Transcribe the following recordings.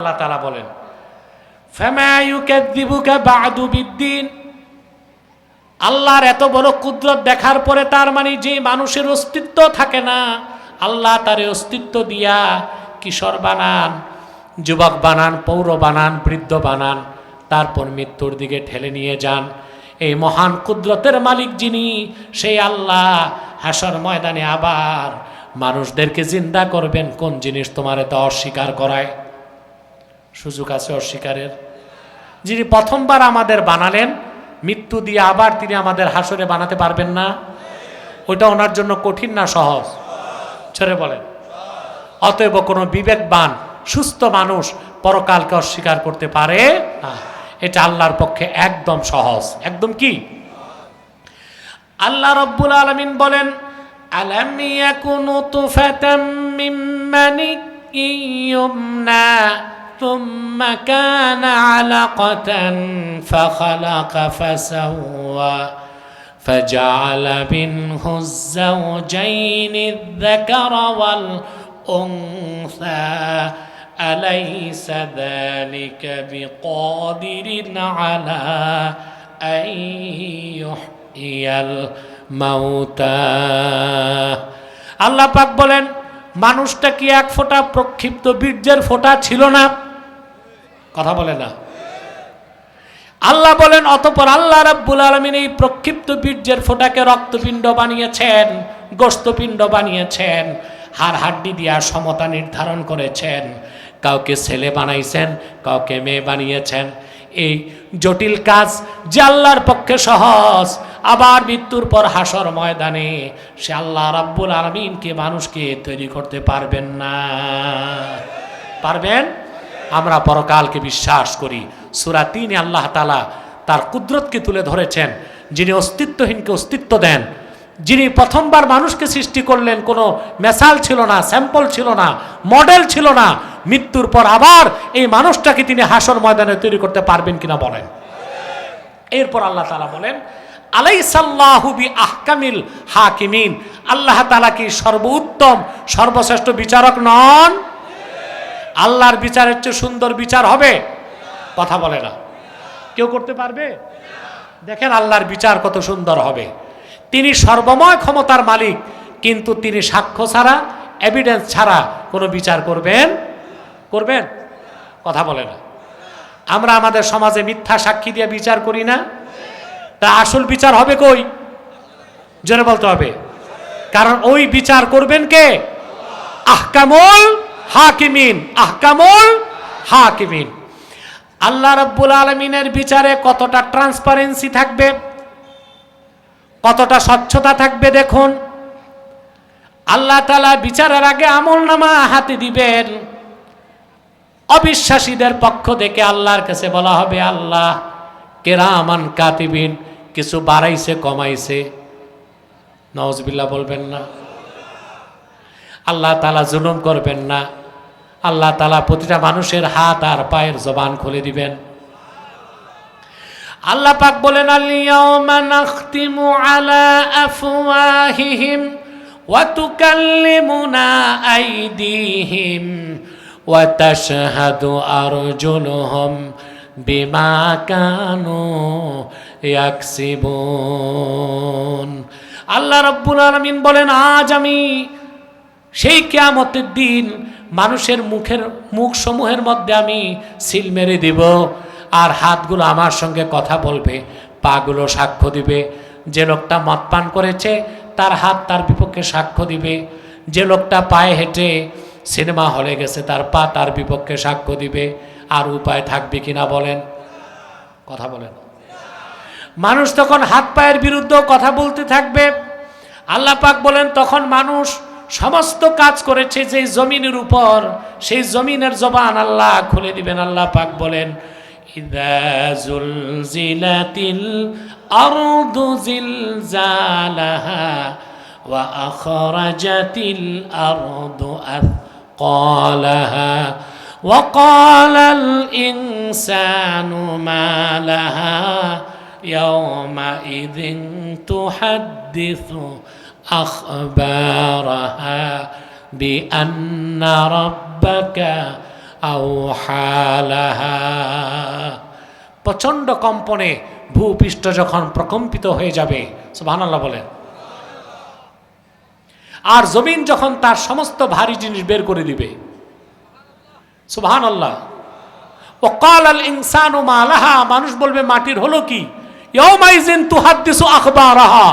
আল্লাহ তালা বলেন আল্লাহর এত বড় কুদরত দেখার পরে তার মানে যে মানুষের অস্তিত্ব থাকে না, আল্লাহ তার অস্তিত্ব দিয়া কিশোর বানান, যুবক বানান, পৌর বানান, বৃদ্ধ বানান, তারপর মৃত্যুর দিকে ঠেলে নিয়ে যান। এই মহান কুদরতের মালিক যিনি, সেই আল্লাহ হাসর ময়দানে আবার মানুষদেরকে জিন্দা করবেন। কোন জিনিস তোমার এত অস্বীকার করায়? সুযোগ আছে অস্বীকারের। যিনি প্রথমবার আমাদের বানালেন, মৃত্যু দিয়ে আবার তিনি আমাদের হাসরে বানাতে পারবেন না। ওইটা ওনার জন্য কঠিন না সহজ? ছেড়ে বলেন। অতএব কোনো বিবেকবান, সুস্থ মানুষ পরকালকে অস্বীকার করতে পারে না। এটা আল্লাহর পক্ষে একদম সহজ। একদম কি? আল্লাহ রব্বুল আলমিন বলেন, আলাম ইয়াকুনু তুফাতাম মিন মানিয়্যুমনা ثم كان علقة فخلق فسوى فجعل منه الزوجين الذكر والأنثى أليس ذلك بقادر على أن يحيي الموتى আল্লাহ পাক বলেন মানুষটা কি এক ফোঁটা প্রক্ষিপ্ত বীর্যের ফোঁটা ছিল না কথা বলে না। আল্লাহ বলেন, অতপর আল্লাহ রাব্বুল আলমিন এই প্রক্ষিপ্ত বীর্যের ফোঁটাকে রক্তপিণ্ড বানিয়েছেন গোস্তপিণ্ড বানিয়েছেন, হাড় হাড্ডি দিয়া সমতা নির্ধারণ করেছেন। কাউকে ছেলে বানাইছেন, কাউকে মেয়ে বানিয়েছেন। এই জটিল কাজ যে আল্লাহর পক্ষে সহজ, আবার মৃত্যুর পর হাসর ময়দানে সে আল্লাহ রাব্বুল আলমিনকে মানুষকে তৈরি করতে পারবেন না। পারবেন? আমরা পরকালকে বিশ্বাস করি। সুরা তিনে আল্লাহ তালা তার কুদরতকে তুলে ধরেছেন, যিনি অস্তিত্বহীনকে অস্তিত্ব দেন, যিনি প্রথমবার মানুষকে সৃষ্টি করলেন, কোনো মেসাল ছিল না, স্যাম্পল ছিল না, মডেল ছিল না, মৃত্যুর পর আবার এই মানুষটাকে তিনি হাসর ময়দানে তৈরি করতে পারবেন কিনা বলেন। এরপর আল্লাহ তালা বলেন আলাইসাল্লাহুবি আহকামিল হাকিমিন। আল্লাহ তালা কি সর্বোত্তম, সর্বশ্রেষ্ঠ বিচারক নন? আল্লাহর বিচারের চেয়ে সুন্দর বিচার হবে? কথা বলে না। কেউ করতে পারবে? দেখেন আল্লাহর বিচার কত সুন্দর হবে। তিনি সর্বময় ক্ষমতার মালিক, কিন্তু তিনি সাক্ষ্য ছাড়া এভিডেন্স ছাড়া কোনো বিচার করবেন? করবেন? কথা বলে না। আমরা আমাদের সমাজে মিথ্যা সাক্ষী দিয়ে বিচার করি না। তা আসল বিচার হবে কই? জনে বলতে হবে। কারণ ওই বিচার করবেন কে? আহকামুল হাকিমিন, আহকামুল হাকিমিন। আল্লাহ রাব্বুল আলমিনের বিচারে কতটা ট্রান্সপারেন্সি থাকবে? কতটা স্বচ্ছতা থাকবে দেখুন। আল্লাহ তালা বিচারের আগে আমল নামা হাতে দিবেন। অবিশ্বাসীদের পক্ষ থেকে আল্লাহর কাছে বলা হবে, আল্লাহ কেরামান কাতিবিন, কিছু বাড়াইছে, কমাইছে। নওয়াজবিল্লাহ বলবেন না। আল্লাহ তালা জুলুম করবেন না। আল্লাহ তালা প্রতিটা মানুষের হাত আর পায়ের জবান খুলে দিবেন। আল্লাহ পাক বলেন আইদিহিম ওয়া আল্লাহ রাব্বুল আলামিন বলেন, আজ আমি সেই কেয়ামতের দিন মানুষের মুখের মুখ সমূহের মধ্যে আমি সিল মেরে দিব। আর হাতগুলো আমার সঙ্গে কথা বলবে, পাগুলো সাক্ষ্য দিবে। যে লোকটা মদ পান করেছে, তার হাত তার বিপক্ষে সাক্ষ্য দিবে। যে লোকটা পায়ে হেঁটে সিনেমা হলে গেছে, তার পা তার বিপক্ষে সাক্ষ্য দিবে। আর উপায় থাকবে কিনা বলেন? কথা বলেন। মানুষ তখন হাত পায়ের বিরুদ্ধেও কথা বলতে থাকবে। আল্লাহ পাক বলেন, তখন মানুষ সমস্ত কাজ করেছে যে জমিনের উপর সেই জমিনের জবান আল্লাহ খুলে দিবেন আল্লাহ পাক বলেন ইদা জুলজিলাতিল আরদু জিলজালাহা ওয়া আখরাজাতিল আরদু আথqalaha وقال الإنسان ما لها يومئذ تحدث أخبارها بأن ربك أوحى لها প্রচণ্ড কম্পনে ভূপৃষ্ঠ যখন প্রকম্পিত হয়ে যাবে সুবহানাল্লাহ বলেন আর জমিন যখন তার সমস্ত ভারী জিনিস বের করে দিবে সুবহান আল্লাহ ও কাল আল ইনসান ও মালাহা মানুষ বলবে মাটির হলো কি ইয়মাইজিন তুহাদ্দিসু আখবারাহা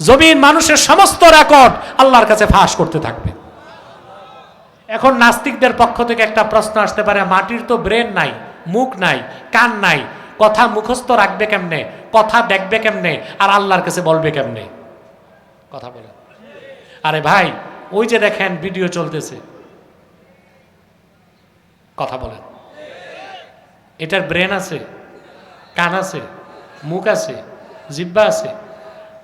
জমিন মানুষের সমস্ত রেকর্ড আল্লাহর কাছে ফাঁস করতে থাকবে। এখন নাস্তিকদের পক্ষ থেকে একটা প্রশ্ন আসতে পারে, মাটির তো ব্রেন নাই, মুখ নাই, কান নাই, কথা মুখস্থ রাখবে কেমনে, কথা দেখবে কেমনে, আর আল্লাহর কাছে বলবে কেমনে? কথা বলে। আরে ভাই, ওই যে দেখেন ভিডিও চলতেছে। কথা বলেন। এটার ব্রেন আছে, কান আছে, মুখ আছে জিব্বা আছে।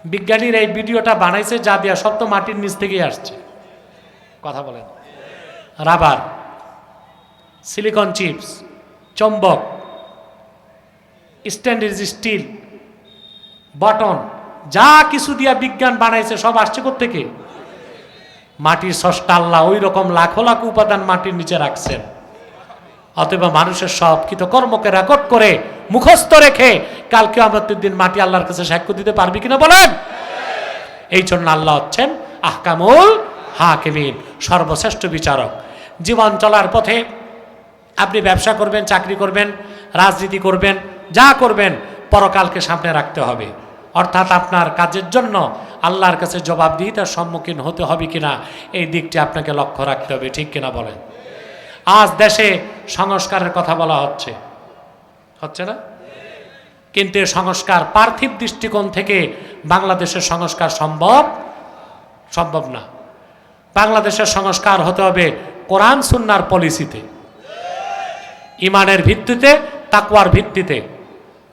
বিজ্ঞানীর এই ভিডিওটা বানাইছে যা দেয়া সব তো মাটির নিচ থেকেই আসছে। কথা বলেন। রাবার সিলিকন চিপস চম্বক স্ট্যান্ডার্ড স্টিল বটন যা কিছু দিয়া বিজ্ঞান বানাইছে সব আসছে থেকে মাটির সষ্টা আল্লাহ ওই রকম লাখো লাখ উপাদান মাটির নিচে রাখছেন। অথবা মানুষের সব কর্মকে রেকর্ড করে মুখস্থ রেখে কালকে আমাদের দিন মাটি আল্লাহর কাছে সাক্ষ্য দিতে পারবি কিনা বলেন? এই জন্য আল্লাহ হচ্ছেন আহকামুল হাকিমিন, সর্বশ্রেষ্ঠ বিচারক। জীবন চলার পথে আপনি ব্যবসা করবেন, চাকরি করবেন, রাজনীতি করবেন, যা করবেন, পরকালকে সামনে রাখতে হবে। অর্থাৎ আপনার কাজের জন্য আল্লাহর কাছে জবাবদিহিতার সম্মুখীন হতে হবে কিনা, এই দিকটি আপনাকে লক্ষ্য রাখতে হবে, ঠিক কিনা বলেন? আজ দেশে সংস্কারের কথা বলা হচ্ছে। হচ্ছে না? কিন্তু সংস্কার পার্থিব দৃষ্টিকোণ থেকে বাংলাদেশের সংস্কার সম্ভব সম্ভব না। বাংলাদেশের সংস্কার হতে হবে কোরআন সুন্নার পলিসিতে। ইমানের ভিত্তিতে তাকুয়ার ভিত্তিতে।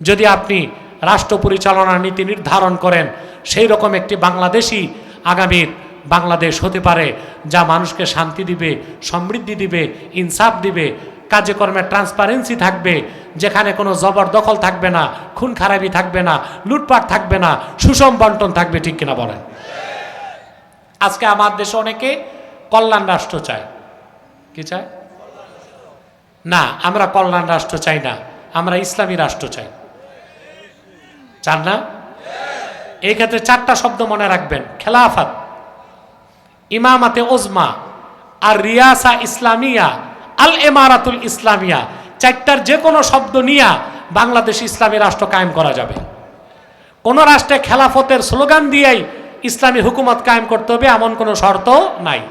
যদি আপনি রাষ্ট্র পরিচালনার নীতি নির্ধারণ করেন, সেই রকম একটি বাংলাদেশি আগামীর বাংলাদেশ হতে পারে, যা মানুষকে শান্তি দিবে, সমৃদ্ধি দিবে, ইনসাফ দিবে কার্যক্রমে ট্রান্সপারেন্সি থাকবে, যেখানে কোনো জবরদখল থাকবে না, খুন খারাপি থাকবে না, লুটপাট থাকবে না, সুষম বন্টন থাকবে, ঠিক কিনা বলেন? আজকে আমার দেশে অনেকে কল্যাণ রাষ্ট্র চায়। কি চায়? না, আমরা কল্যাণ রাষ্ট্র চাই না, আমরা ইসলামী রাষ্ট্র চাই। চান না? এই ক্ষেত্রে চারটা শব্দ মনে রাখবেন, খেলাফাত। ইমামাতে ওজমা, আর রিয়াসা ইসলামিয়া, আল এমারাতুল ইসলামিয়া, চারটার যে কোনো শব্দ নিয়া বাংলাদেশ ইসলামী রাষ্ট্র কায়েম করা যাবে। কোন রাষ্ট্রে খেলাফতের স্লোগান দিয়েই ইসলামী হুকুমত কায়েম করতে হবে এমন কোনো শর্ত নাই।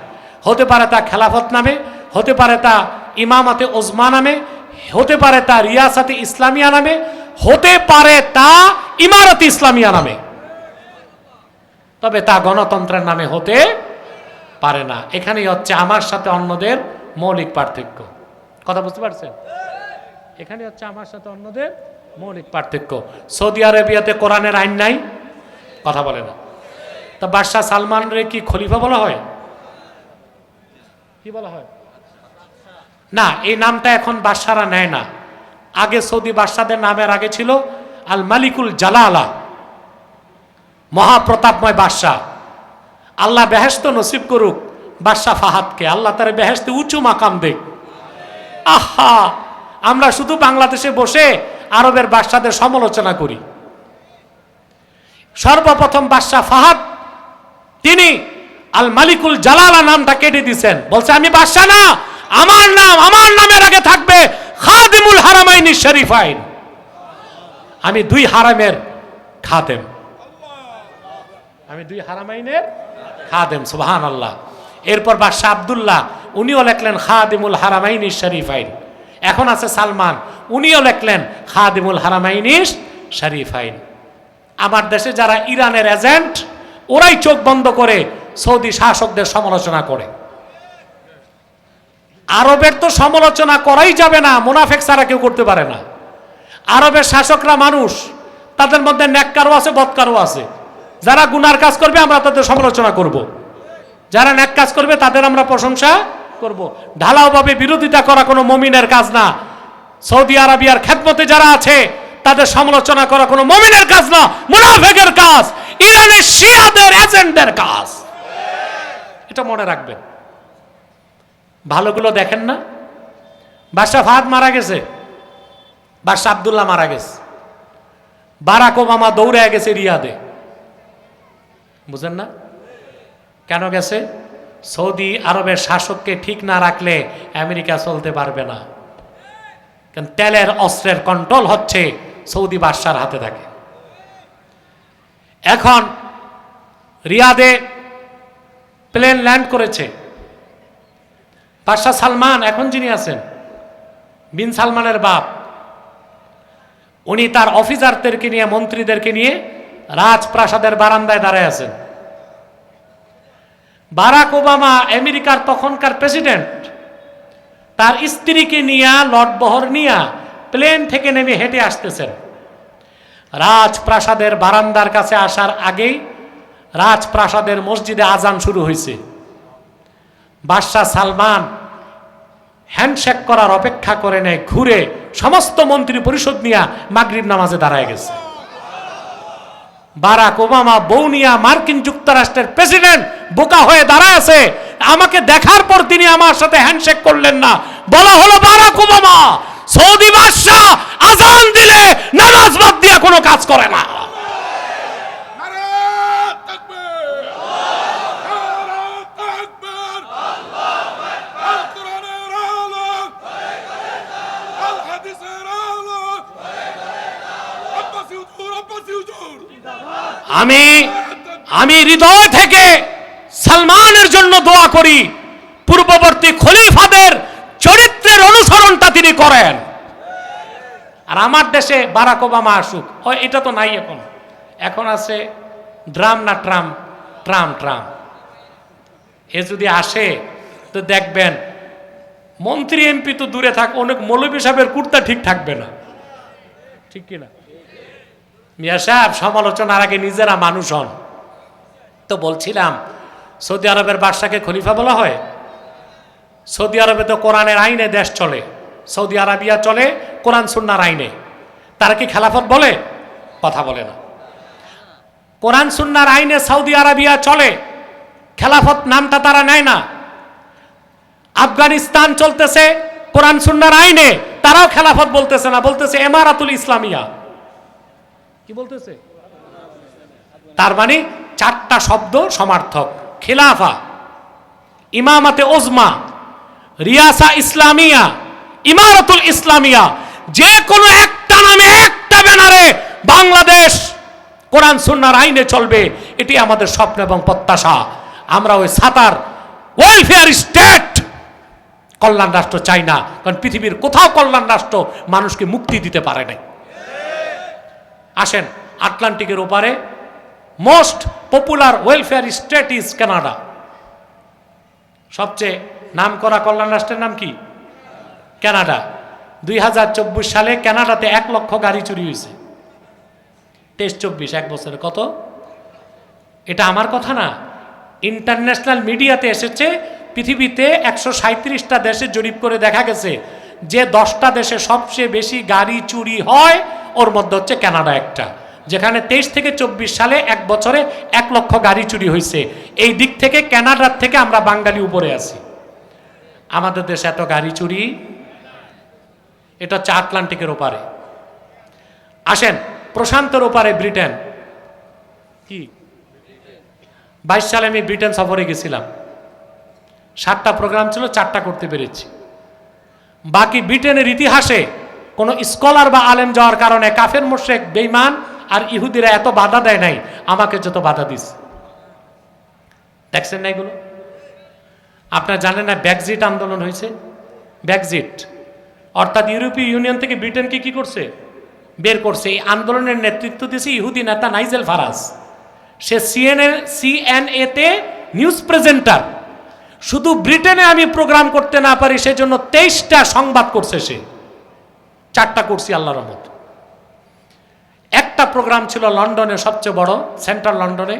হতে পারে তা খেলাফত নামে, হতে পারে তা ইমামাতে ওজমা নামে, হতে পারে তা রিয়াসাতে ইসলামিয়া নামে, হতে পারে তা ইমারত ইসলামিয়া নামে। তবে তা গণতন্ত্রের নামে হতে পারে না। এখানেই হচ্ছে আমার সাথে অন্যদের মৌলিক পার্থক্য। কথা বুঝতে পারছেন? এখানে হচ্ছে আমার সাথে অন্যদের মৌলিক পার্থক্য। সৌদি আরবিয়াতে কোরআনের আইন নাই? কথা বলে না। তা বাদশাহ সালমান রে কি খলিফা বলা হয়? কি বলা হয়? না, এই নামটা এখন বাদশারা নেয় না। আগে সৌদি বাদশাদের নামের আগে ছিল আল মালিকুল জালালা, মহাপ্রতাপময় বাদশাহ। আল্লাহ বেহেস্ত নসিব করুক, বাদশাহ ফাহাদকে। আল্লাহ তার বেহেস্তে উঁচু মাকাম দেখ আহা! আমরা শুধু বাংলাদেশে বসে আরবের বাদশাদের সমালোচনা করি। সর্বপ্রথম বাদশাহ ফাহাদ, তিনি আল মালিকুল জালালা নামটা কেটে দিছেন। বলছে, আমি বাদশাহ না, আমার নাম, আমার নামের আগে থাকবে খাদিমুল হারামাইনি শরীফাইন। আমি দুই হারামের খাদেম। আমি দুই হারামাইনের খাদেম সুবাহান আল্লাহ এরপর বাদশাহ আবদুল্লাহ, উনিও লেখলেন খাদিমুল হারামাইনি শরীফাইন। এখন আছে সালমান, উনিও লেখলেন খাদিমুল হারামাইনিস শরীফাইন। আমার দেশে যারা ইরানের এজেন্ট, ওরাই চোখ বন্ধ করে সৌদি শাসকদের সমালোচনা করে। আরবের তো সমালোচনা করাই যাবে না, মুনাফেক ছাড়া কেউ করতে পারে না। আরবের শাসকরা মানুষ, তাদের মধ্যে ন্যাক্কারও আছে, বৎকারও আছে। যারা গুনার কাজ করবে, আমরা তাদের সমালোচনা করব। যারা ন্যাক কাজ করবে, তাদের আমরা প্রশংসা করব। ঢালাওভাবে বিরোধিতা করা কোনো মমিনের কাজ না। সৌদি আরবিয়ার খেদমতে যারা আছে, তাদের সমালোচনা করা কোনো মমিনের কাজ না, মুনাফেকের কাজ, ইরানের শিয়াদের এজেন্টদের কাজ। এটা মনে রাখবেন। ভালোগুলো দেখেন না? বাদশাহ ফাহাদ মারা গেছে। বাদশাহ আবদুল্লাহ মারা গেছে। বারাক ওবামা দৌড়ে গেছে রিয়াদে। বুঝেন না? কেন গেছে? সৌদি আরবের শাসককে ঠিক না রাখলে আমেরিকা চলতে পারবে না। কারণ তেলের অস্ত্রের কন্ট্রোল হচ্ছে সৌদি বাদশার হাতে থাকে। এখন রিয়াদে প্লেন ল্যান্ড করেছে। বাদশাহ সালমান, এখন যিনি আছেন, বিন সালমানের বাপ, উনি তার অফিসারদেরকে নিয়ে, মন্ত্রীদেরকে নিয়ে রাজপ্রাসাদের বারান্দায় দাঁড়ায় আছেন। বারাক ওবামা আমেরিকার তখনকার প্রেসিডেন্ট, তার স্ত্রীকে নিয়ে লটবহর নিয়ে প্লেন থেকে নেমে হেঁটে আসতেছেন। রাজপ্রাসাদের বারান্দার কাছে আসার আগেই রাজপ্রাসাদের মসজিদে আজান শুরু হয়েছে। বাদশাহ সালমান হ্যান্ডশেক করার অপেক্ষা করে নেয়, ঘুরে সমস্ত মন্ত্রী পরিষদ নিয়ে মাগরিব নামাজে দাঁড়ায় গেছে। বারাক ওবামা বৌনিয়া মার্কিন যুক্তরাষ্ট্রের প্রেসিডেন্ট বোকা হয়ে দাঁড়ায় আছে। আমাকে দেখার পর তিনি আমার সাথে হ্যান্ডশেক করলেন না। বলা হলো, বারাক ওবামা, সৌদি বাদশাহ আজান দিলে নামাজ বাদ দিয়ে কোনো কাজ করে না নারে তাকবীর নারে তাকবীর আল কোরআনের আলো আল হাদিসের আলো আব্বাসি হুজুর আব্বাসি হুজুর আমি আমি হৃদয় থেকে সালমানের জন্য দোয়া করি, পূর্ববর্তী খলিফাদের চরিত্রের অনুসরণটা তিনি করেন। আর আমার দেশে বারাক ওবামা আসুক হয় এটা তো নাই এখন। এখন আছে ড্রাম না ট্রাম ট্রাম ট্রাম। এ যদি আসে, তো দেখবেন, মন্ত্রী এমপি তো দূরে থাক, অনেক মৌলবী সাহেবের কুর্তা ঠিক থাকবে না। ঠিক কিনা? মিয়া সাহেব, সমালোচনার আগে নিজেরা মানুষ হন। তো বলছিলাম, সৌদি আরবের বাদশাকে খলিফা বলা হয়? সৌদি আরবে তো কোরআনের আইনে দেশ চলে, সৌদি আরবিয়া চলে, কোরআন সুন্নার আইনে। তারা কি খেলাফত বলে? কথা বলে না। কোরআন সুন্নার আইনে সৌদি আরবিয়া চলে, খেলাফত নামটা তারা নেয় না। আফগানিস্তান চলতেছে, কোরআন সুন্নার আইনে, তারাও খেলাফত বলতেছে না, বলতেছে এমারাতুল ইসলামিয়া। বলতেছে? তার মানে চারটা শব্দ সমার্থক। খিলাফা, ইমামাতে ওজমা রিয়াসা ইসলামিয়া, ইমারতুল ইসলামিয়া, যে কোনো একটা নামে একটা ব্যানারে বাংলাদেশ কোরআন সুন্নার আইনে চলবে, এটি আমাদের স্বপ্ন এবং প্রত্যাশা। আমরা ওই সাতার, ওয়েলফেয়ার স্টেট কল্যাণ রাষ্ট্র চাই না, কারণ পৃথিবীর কোথাও কল্যাণ রাষ্ট্র মানুষকে মুক্তি দিতে পারে নাই। আসেন আটলান্টিকের ওপারে। Most popular welfare state is Canada সবচেয়ে নাম করা কল্যাণ রাষ্ট্রের নাম কি? কানাডা দুই হাজার চব্বিশ সালে কানাডাতে এক লক্ষ গাড়ি চুরি হয়েছে। তেইশ চব্বিশ, এক বছরে কত? এটা আমার কথা না। ইন্টারন্যাশনাল মিডিয়াতে এসেছে, পৃথিবীতে একশো সাঁত্রিশটা দেশে জরিপ করে দেখা গেছে যে দশটা দেশে সবচেয়ে বেশি গাড়ি চুরি হয় ওর মধ্যে হচ্ছে কানাডা একটা, যেখানে তেইশ থেকে চব্বিশ সালে এক বছরে এক লক্ষ গাড়ি চুরি হয়েছে। এই দিক থেকে কানাডার থেকে আমরা বাঙালি উপরে আছি। আমাদের দেশে এত গাড়ি চুরি, এটা হচ্ছে আটলান্টিকের ওপারে। আসেন, প্রশান্তের ওপারে ব্রিটেন। কি? বাইশ সালে আমি ব্রিটেন সফরে গেছিলাম। সাতটা প্রোগ্রাম ছিল, চারটা করতে পেরেছি। বাকি ব্রিটেনের ইতিহাসে কোনো স্কলার বা আলেম যাওয়ার কারণে কাফের মোশেক বেইমান আর ইহুদিরা এত বাধা দেয় নাই, আমাকে যত বাধা দিস। দেখছেন না এগুলো? আপনার জানেন না ব্যাকজিট আন্দোলন হয়েছে? ব্যাকজিট। অর্থাৎ ইউরোপীয় ইউনিয়ন থেকে ব্রিটেনকে কি করছে? বের করছে। এই আন্দোলনের নেতৃত্ব দিয়েছে ইহুদি নেতা নাইজেল ফারাজ। সে সিএনএ, সিএনএতে নিউজ প্রেজেন্টার। শুধু ব্রিটেনে আমি প্রোগ্রাম করতে না পারি, সেজন্য তেইশটা সংবাদ করছে সে। চারটা করছি আল্লাহ রহমত। একটা প্রোগ্রাম ছিল লন্ডনে সবচেয়ে বড়, সেন্ট্রাল লন্ডনে।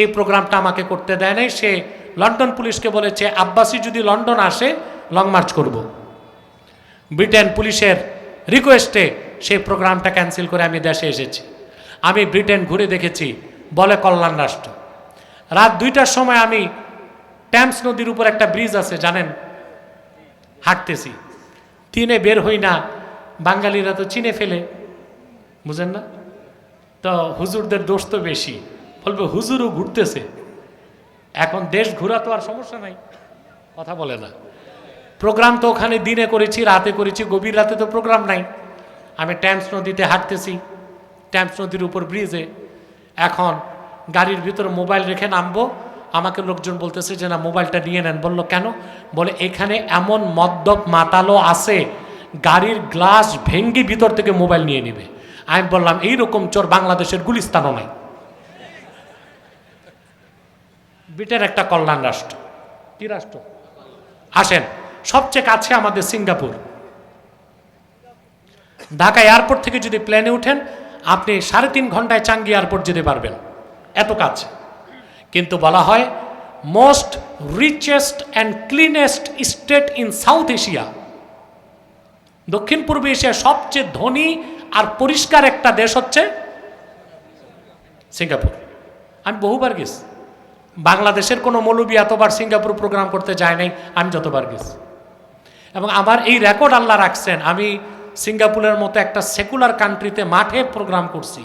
এই প্রোগ্রামটা আমাকে করতে দেয় নাই। সে লন্ডন পুলিশকে বলেছে, আব্বাসি, যদি লন্ডন আসে লং মার্চ করব। ব্রিটেন পুলিশের রিকোয়েস্টে সেই প্রোগ্রামটা ক্যান্সেল করে আমি দেশে এসেছি। আমি ব্রিটেন ঘুরে দেখেছি, বলে কল্যাণ রাষ্ট্র। রাত দুইটার সময় আমি ট্যামস নদীর উপর একটা ব্রিজ আছে, জানেন? হাঁটতেছি। তিনে বের হই না বাঙালিরা তো চিনে ফেলে। বুঝেন না? তো হুজুরদের দোষ তো বেশি। বলবে, হুজুরও ঘুরতেছে। এখন দেশ ঘোরা তো আর সমস্যা নাই। কথা বলে না। প্রোগ্রাম তো ওখানে দিনে করেছি, রাতে করেছি, গভীর রাতে তো প্রোগ্রাম নাই। আমি ট্যাম্পস নদীতে হাঁটতেছি, ট্যাম্পস নদীর উপর ব্রিজে। এখন গাড়ির ভিতরে মোবাইল রেখে নামবো। আমাকে লোকজন বলতেছে যে, না, মোবাইলটা নিয়ে নেন। বলল, কেন? বলে, এখানে এমন মদ্যপ মাতালো আছে গাড়ির গ্লাস ভেঙ্গি ভিতর থেকে মোবাইল নিয়ে নেবে। আমি বললাম, এইরকম চোর বাংলাদেশের গুলিস্তানও নাই। ব্রিটেন একটা কল্যাণ রাষ্ট্র। কি রাষ্ট্র? আসেন, সবচেয়ে কাছে আমাদের সিঙ্গাপুর। ঢাকা এয়ারপোর্ট থেকে যদি প্লেনে উঠেন, আপনি সাড়ে তিন ঘন্টায় চাঙ্গি এয়ারপোর্ট যেতে পারবেন। এত কাছে। কিন্তু বলা হয়, most richest and cleanest state in South Asia. দক্ষিণ পূর্ব এশিয়ার সবচেয়ে ধনী আর পরিষ্কার একটা দেশ হচ্ছে সিঙ্গাপুর। আমি বহুবার গেছি। বাংলাদেশের কোনো মৌলবী এতবার সিঙ্গাপুর প্রোগ্রাম করতে যায় নাই, আমি যতবার গেছি। এবং আমার এই রেকর্ড আল্লাহ রাখছেন, আমি সিঙ্গাপুরের মতো একটা সেকুলার কান্ট্রিতে মাঠে প্রোগ্রাম করছি,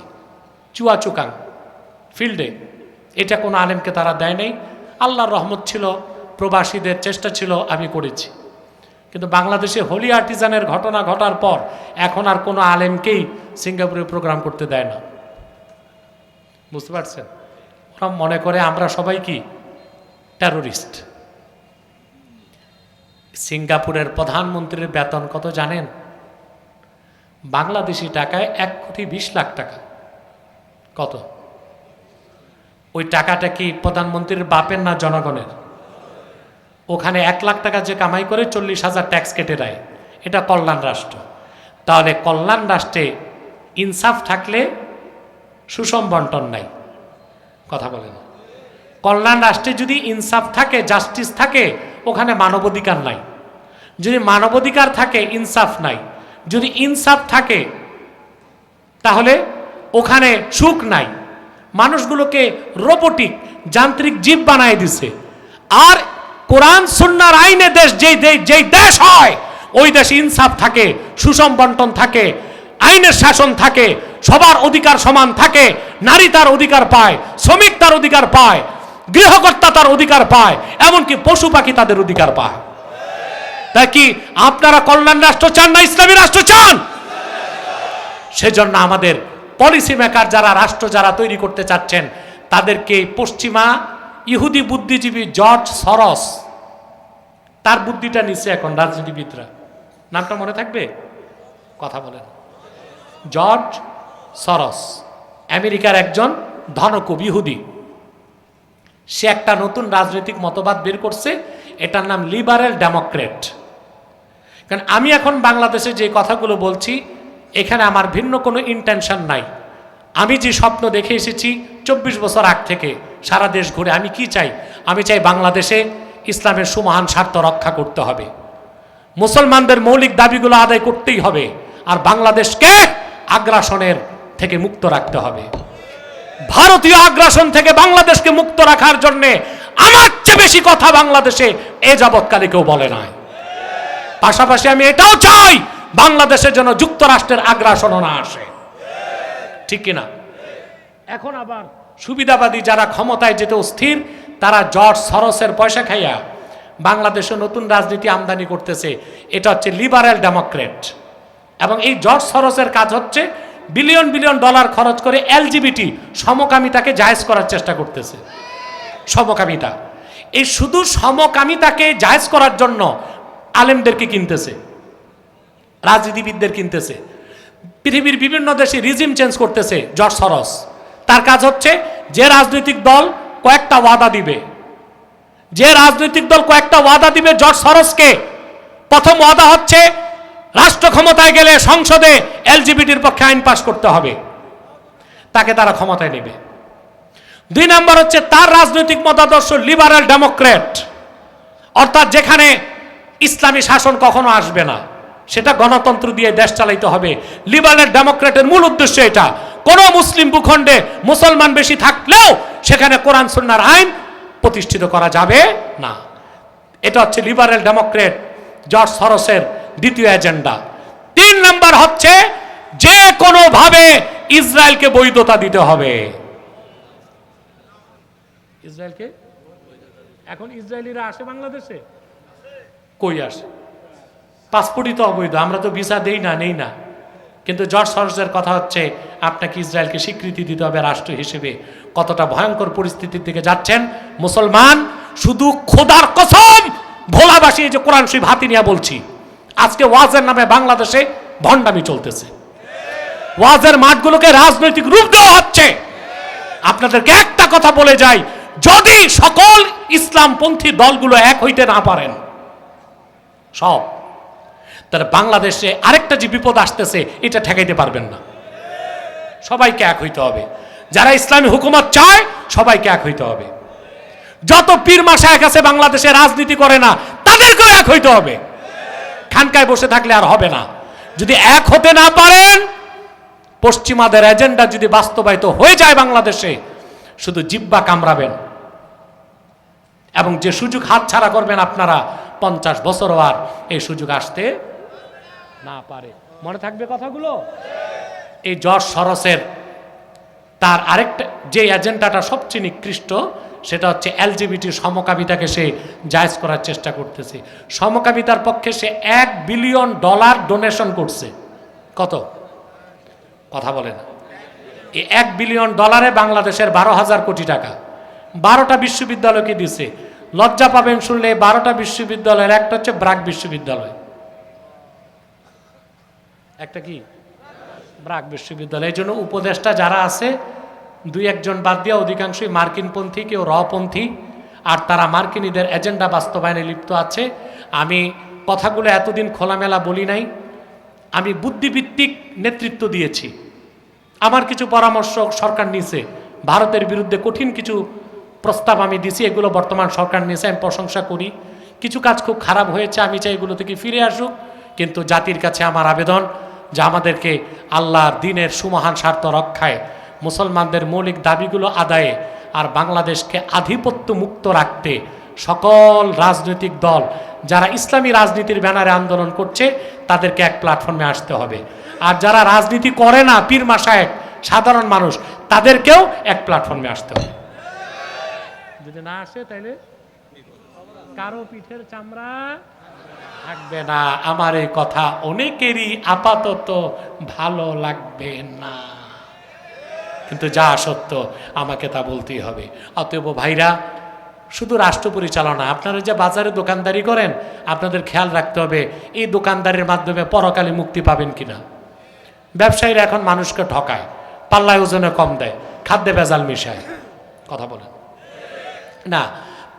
চুয়াচুকাং ফিল্ডে এটা কোনো আলেমকে তারা দেয় নাই। আল্লাহর রহমত ছিল, প্রবাসীদের চেষ্টা ছিল, আমি করেছি। কিন্তু বাংলাদেশে হোলি আর্টিজানের ঘটনা ঘটার পর এখন আর কোনো আলেমকেই সিঙ্গাপুরে প্রোগ্রাম করতে দেয় না। বুঝতে পারছেন? ওরা মনে করে আমরা সবাই কি? টেরোরিস্ট সিঙ্গাপুরের প্রধানমন্ত্রীর বেতন কত জানেন? বাংলাদেশি টাকায় এক কোটি বিশ লাখ টাকা। কত? ওই টাকাটা কি প্রধানমন্ত্রীর বাপের না জনগণের? ওখানে এক লাখ টাকা যে কামাই করে চল্লিশ হাজার ট্যাক্স কেটে দেয়। এটা কল্যাণ রাষ্ট্র। তাহলে কল্যাণ রাষ্ট্রে ইনসাফ থাকলে সুষম বন্টন নাই। কথা বলেন। কল্যাণ রাষ্ট্রে যদি ইনসাফ থাকে জাস্টিস থাকে, ওখানে মানবাধিকার নাই। যদি মানবাধিকার থাকে, ইনসাফ নাই। যদি ইনসাফ থাকে, তাহলে ওখানে সুখ নাই। মানুষগুলোকে রোবোটিক যান্ত্রিক জীব বানায় দিছে। আর কোরআন, সুন্নার আইনে দেশ, যেই যেই দেশ হয়, ওই দেশে ইনসাফ থাকে সুষম বন্টন থাকে, আইনের শাসন থাকে, সবার অধিকার সমান থাকে, নারী তার অধিকার পায়, শ্রমিক তার অধিকার পায়, গৃহকর্তা তার অধিকার পায়, এমনকি পশু পাখি তাদের অধিকার পায়। তাই কি আপনারা কল্যাণ রাষ্ট্র চান না ইসলামী রাষ্ট্র চান? সেজন্য আমাদের পলিসি মেকার যারা, রাষ্ট্র যারা তৈরি করতে চাচ্ছেন, তাদেরকে পশ্চিমা ইহুদি বুদ্ধিজীবী জর্জ সরস তার বুদ্ধিটা নিচ্ছে এখন রাজনীতিবিদরা। নামটা মনে থাকবে? কথা বলেন। জর্জ সরস, আমেরিকার একজন ধনকুব ইহুদি। সে একটা নতুন রাজনৈতিক মতবাদ বের করছে, এটার নাম লিবারেল ডেমোক্রেট। কারণ আমি এখন বাংলাদেশে যে কথাগুলো বলছি, এখানে আমার ভিন্ন কোনো ইন্টেনশন নাই। আমি যে স্বপ্ন দেখে এসেছি, চব্বিশ বছর আগ থেকে সারা দেশ ঘুরে আমি কি চাই? আমি চাই বাংলাদেশে ইসলামের সুমহান স্বার্থ রক্ষা করতে হবে। মুসলমানদের মৌলিক দাবিগুলো আদায় করতেই হবে। আর বাংলাদেশকে আগ্রাসনের থেকে মুক্ত রাখতে হবে। ভারতীয় আগ্রাসন থেকে বাংলাদেশকে মুক্ত রাখার জন্যে আমার চেয়ে বেশি কথা বাংলাদেশে এ যাবৎকালে কেউ বলে নাই। পাশাপাশি আমি এটাও চাই বাংলাদেশের জন্য যুক্তরাষ্ট্রের আগ্রাসনও না আসে। ঠিক কিনা? এখন আবার সুবিধাবাদী যারা ক্ষমতায় যেতে অস্থির তারা জর্জ সরসের পয়সা খাইয়া বাংলাদেশে নতুন রাজনীতি আমদানি করতেছে। এটা হচ্ছে লিবারেল ডেমোক্রেট। এবং এই জর্জ সরসের কাজ হচ্ছে বিলিয়ন বিলিয়ন ডলার খরচ করে এলজিবিটি সমকামিতাকে জায়েজ করার চেষ্টা করতেছে। সমকামিতা। এই শুধু সমকামিতাকে জায়েজ করার জন্য আলেমদেরকে কিনতেছে, রাজনীতিবিদদের কিনতেছে। পৃথিবীর বিভিন্ন দেশে রিজিম চেঞ্জ করতেছে জর্জ সরস। তার কাজ হচ্ছে যে রাজনৈতিক দল কয়েকটা ওয়াদা দিবে। যে রাজনৈতিক দল কয়েকটা ওয়াদা দিবে, জর্জ সরসকে প্রথম ওয়াদা হচ্ছে, রাষ্ট্র ক্ষমতায় গেলে সংসদে এলজিবিটির পক্ষে আইন পাশ করতে হবে। তাকে তারা ক্ষমতায় নেবে। দুই নম্বর হচ্ছে, তার রাজনৈতিক মতাদর্শ লিবারেল ডেমোক্রেট অর্থাৎ যেখানে ইসলামী শাসন কখনো আসবে না। সেটা গণতন্ত্র দিয়ে দেশ চালাইতে হবে। লিবারেল ডেমোক্রেটের মূল উদ্দেশ্য এটা। কোন মুসলিম ভূখণ্ডে মুসলমান বেশি থাকলেও সেখানে কোরআন, সুন্নার আইন প্রতিষ্ঠিত করা যাবে না। এটা হচ্ছে লিবারেল ডেমোক্রেট জর্জ সরসের দ্বিতীয় এজেন্ডা তিন নাম্বার হচ্ছে যে কোনোভাবে ইসরায়েলকে বৈধতা দিতে হবে। ইসরায়েলকে? এখন ইসরায়েলিরা আসে বাংলাদেশে? কই আসে? পাসপোর্টই তো অবৈধ, আমরা তো ভিসা দেই না, নেই না। কিন্তু জর্জ সরসের কথা হচ্ছে, আপনাকে ইসরায়েলকে স্বীকৃতি দিতে হবে রাষ্ট্র হিসেবে। কতটা ভয়ঙ্কর পরিস্থিতির দিকে যাচ্ছেন মুসলমান, শুধু খোদার কসম, ভোলাবাসী, এই যে কোরআন শরীফ হাতি নিয়ে বলছি, আজকে ওয়াজের নামে বাংলাদেশে ভণ্ডামি চলতেছে। ওয়াজের মাঠগুলোকে রাজনৈতিক রূপ দেওয়া হচ্ছে। আপনাদেরকে একটা কথা বলে যাই, যদি সকল ইসলামপন্থী দলগুলো এক হইতে না পারেন, সব তাহলে বাংলাদেশে আরেকটা যে বিপদ আসতেছে, এটা ঠেকাইতে পারবেন না। সবাইকে এক হইতে হবে। যারা ইসলামী হুকুমত চায়, সবাইকে এক হইতে হবে। যত পীর মাসা এক আছে, বাংলাদেশে রাজনীতি করে না, তাদেরকেও এক হইতে হবে। খানকায় বসে থাকলে আর হবে না। যদি এক হতে না পারেন, পশ্চিমাদের এজেন্ডা যদি বাস্তবায়িত হয়ে যায় বাংলাদেশে, শুধু জিব্বা কামড়াবেন। এবং যে সুযোগ হাতছাড়া করবেন আপনারা, পঞ্চাশ বছরও আর এই সুযোগ আসতে না পারে। মনে থাকবে কথাগুলো? এই যশ সরসের তার আরেকটা, যে এজেন্ডাটা সবচেয়ে নিকৃষ্ট, সেটা হচ্ছে এলজিবিটি সমকামিতাকে সে জায়জ করার চেষ্টা করতেছে। সমকামিতার পক্ষে সে এক বিলিয়ন ডলার ডোনেশন করছে। কত? কথা বলে না। এই এক বিলিয়ন ডলারে বাংলাদেশের বারো হাজার কোটি টাকা। বারোটা বিশ্ববিদ্যালয়কে দিছে। লজ্জা পাবেন শুনলে, বারোটা বিশ্ববিদ্যালয়ের একটা হচ্ছে ব্রাক বিশ্ববিদ্যালয়। একটা কি? ব্রাক বিশ্ববিদ্যালয়। এই জন্য উপদেষ্টা যারা আছে, দুই একজন বাদ দিয়ে অধিকাংশই মার্কিনপন্থী, কেউ রপন্থী আর তারা মার্কিনীদের এজেন্ডা বাস্তবায়নে লিপ্ত আছে। আমি কথাগুলো এতদিন খোলামেলা বলি নাই। আমি বুদ্ধিভিত্তিক নেতৃত্ব দিয়েছি। আমার কিছু পরামর্শ সরকার নিয়েছে। ভারতের বিরুদ্ধে কঠিন কিছু প্রস্তাব আমি দিছি, এগুলো বর্তমান সরকার নিয়েছে, আমি প্রশংসা করি। কিছু কাজ খুব খারাপ হয়েছে, আমি চাই এগুলো থেকে ফিরে আসুক। কিন্তু জাতির কাছে আমার আবেদন যে আমাদেরকে আল্লাহর দিনের সুমহান স্বার্থ রক্ষায় মুসলমানদের মৌলিক দাবিগুলো আদায়ে আর বাংলাদেশকে আধিপত্য মুক্ত রাখতে সকল রাজনৈতিক দল যারা ইসলামী রাজনীতির ব্যানারে আন্দোলন করছে, তাদেরকে এক প্ল্যাটফর্মে আসতে হবে। আর যারা রাজনীতি করে না, পীর মাসায়েক সাধারণ মানুষ, তাদেরকেও এক প্ল্যাটফর্মে আসতে হবে। যদি না আসে তাহলে কারও পিঠের চামড়া থাকবে না। আমার এই কথা অনেকেরই আপাতত ভালো লাগবে না। কিন্তু যা সত্য, আমাকে তা বলতেই হবে। অতএব ভাইরা, শুধু রাষ্ট্র পরিচালনা, আপনারা যে বাজারে দোকানদারি করেন, আপনাদের খেয়াল রাখতে হবে, এই দোকানদারির মাধ্যমে পরকালে মুক্তি পাবেন কিনা। ব্যবসায়ীরা এখন মানুষকে ঠকায়, পাল্লায় ওজনে কম দেয়, খাদ্যে ভেজাল মিশায়। কথা বলেন। না,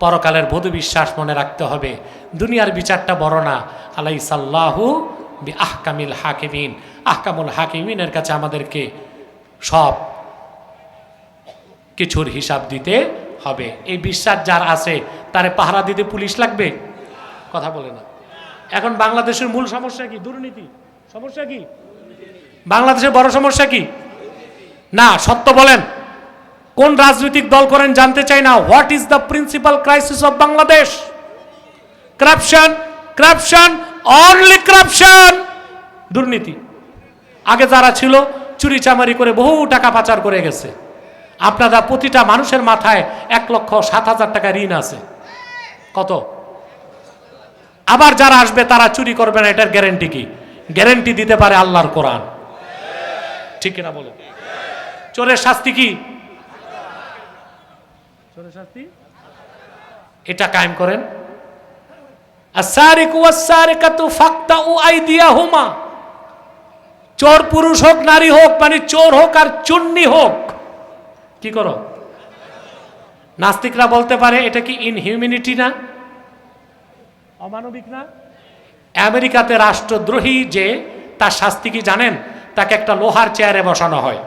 পরকালের বধু বিশ্বাস মনে রাখতে হবে দুনিয়ার বিচারটা বড় না। আলাই সাল্লাহু বি আহকামিল হাকিমিন। আহকামুল হাকিমিনের কাছে আমাদেরকে সব কিছুর হিসাব দিতে হবে। এই বিশ্বাস যার আছে, তারে পাহারা দিতে পুলিশ লাগবে? কথা বলে না। এখন বাংলাদেশের মূল সমস্যা কি? দুর্নীতি। সমস্যা কি? বাংলাদেশের বড় সমস্যা কি? না, সত্য বলেন। কোন রাজনৈতিক দল করেন জানতে চাই না। What is the principal crisis of Bangladesh corruption corruption only corruption দুর্নীতি। আগে যারা ছিল, চুরি চামারি করে বহু টাকা পাচার করে গেছে। আপনারা প্রতিটা মানুষের মাথায় এক লক্ষ সাত হাজার টাকা ঋণ আছে। কত? আবার যারা আসবে, তারা চুরি করবে না, এটার গ্যারেন্টি কি? গ্যারেন্টি দিতে পারে আল্লাহর কোরআন। ঠিক কিনা বলো? চোরের শাস্তি কি? চোরের শাস্তি? এটা কায়েম করেন। চোর পুরুষ হোক, নারী হোক মানে চোর হোক আর চুন্নি হোক, কি করো? নাস্তিকরা বলতে পারে, এটা কি ইনহিউম্যানিটি না? অমানবিক না? আমেরিকাতে রাষ্ট্রদ্রোহী যে, তার শাস্তি কি জানেন? তাকে একটা লোহার চেয়ারে বসানো হয়।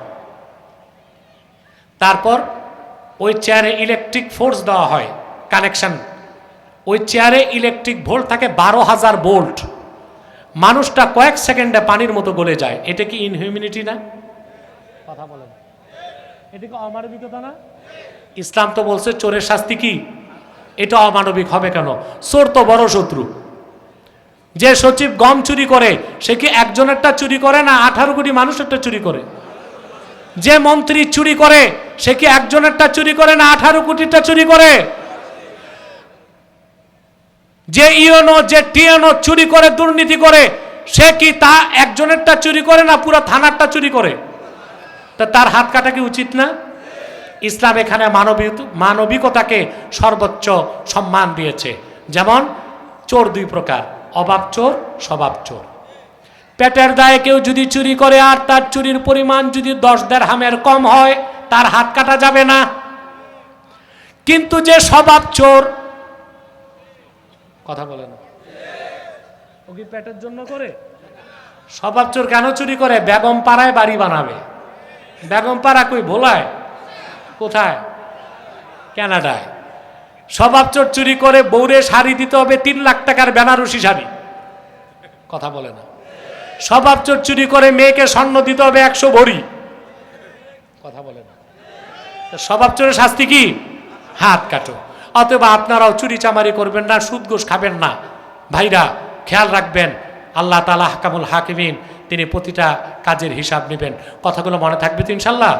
তারপর ওই চেয়ারে ইলেকট্রিক ফোর্স দেওয়া হয় কানেকশন ওই চেয়ারে ইলেকট্রিক ভোল্ট থাকে বারো হাজার ভোল্ট মানুষটা কয়েক সেকেন্ডে পানির মতো গলে যায়। এটা কি ইনহিউমিনিটি না? কথা বলেন এটা কি অমানবিকতা না? ইসলাম তো বলছে চোরের শাস্তি কি? এটা অমানবিক হবে কেন? চোর তো বড় শত্রু। যে সচিব গম চুরি করে সে কি একজনেরটা চুরি করে না আঠারো কোটি মানুষেরটা চুরি করে? যে মন্ত্রী চুরি করে সে কি একজনেরটা চুরি করে না আঠারো কোটিটা চুরি করে? যে ইওনো যে টিএনও চুরি করে, দুর্নীতি করে, সে কি তা একজনেরটা চুরি করে না পুরো থানারটা চুরি করে? তা তার হাত কাটা কি উচিত না? ইসলাম এখানে মানবিক মানবিকতাকে সর্বোচ্চ সম্মান দিয়েছে। যেমন, চোর দুই প্রকার অভাব চোর, স্বভাব চোর। পেটের দায়ে কেউ যদি চুরি করে আর তার চুরির পরিমাণ যদি দশ দেড় হামের কম হয়, তার হাত কাটা যাবে না। কিন্তু যে স্বভাব চোর কথা বলে না। ও কি পেটের জন্য করে? স্বভাব চোর কেন চুরি করে? বেগম পাড়ায় বাড়ি বানাবে। বেগম পাড়া কই? ভোলায়? কোথায়? কানাডায়। স্বভাব চোর চুরি করে বৌরে শাড়ি দিতে হবে তিন লাখ টাকার বেনারসি শাড়ি। কথা বলে না। স্বভাব চোর চুরি করে মেয়েকে স্বর্ণ দিতে হবে একশো ভরি। কথা বলে না। স্বভাব চোরের শাস্তি কি? হাত কাটো। অথবা আপনারাও চুরি চামারি করবেন না, সুদ ঘুষ খাবেন না। ভাইরা, খেয়াল রাখবেন, আল্লাহ তালা হাকামুল হাকিমিন, তিনি প্রতিটা কাজের হিসাব নেবেন। কথাগুলো মনে থাকবে তো ইনশাল্লাহ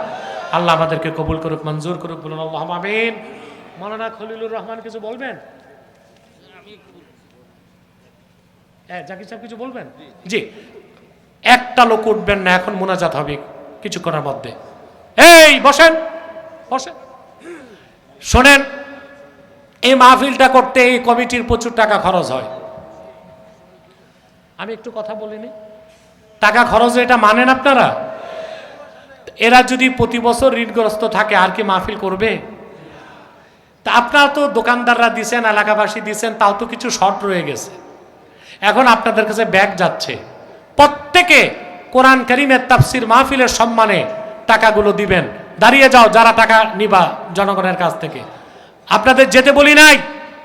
আল্লাহ আমাদেরকে কবুল করুক, মঞ্জুর করুক, বলুন আল্লাহ আমিন। মৌলানা খলিলুর রহমান, কিছু বলবেন? হ্যাঁ জাকির সাহেব কিছু বলবেন? জি। একটা লোক উঠবেন না, এখন মোনাজাত হবে কিছুক্ষণের মধ্যে। এই, বসেন বসেন। শোনেন এই মাহফিলটা করতে এই কমিটির প্রচুর টাকা খরচ হয়। আমি একটু কথা বলিনি টাকা খরচ এটা মানেন আপনারা? এরা যদি প্রতি বছর ঋণগ্রস্ত থাকে, আর কি মাহফিল করবে? তা আপনারা তো দোকানদাররা দিছেন, এলাকাবাসী দিছেন, তাও তো কিছু শর্ট রয়ে গেছে। এখন আপনাদের কাছে ব্যাগ যাচ্ছে। প্রত্যেকে কোরআন করিমের তাফসির মাহফিলের সম্মানে টাকাগুলো দিবেন। দাঁড়িয়ে যাও যারা টাকা নিবা জনগণের কাছ থেকে। আপনাদের যেতে বলি নাই।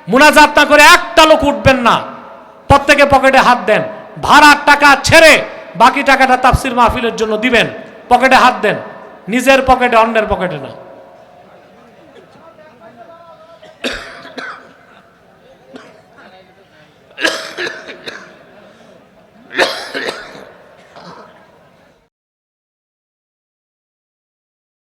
মুনাজাত না করে একটা লোক উঠবেন না। প্রত্যেকে পকেটে হাত দেন। ভাড়ার টাকা ছেড়ে বাকি টাকাটা তাফসির মাহফিলের জন্য দিবেন। পকেটে হাত দেন। নিজের পকেটে, অন্যের পকেটে না।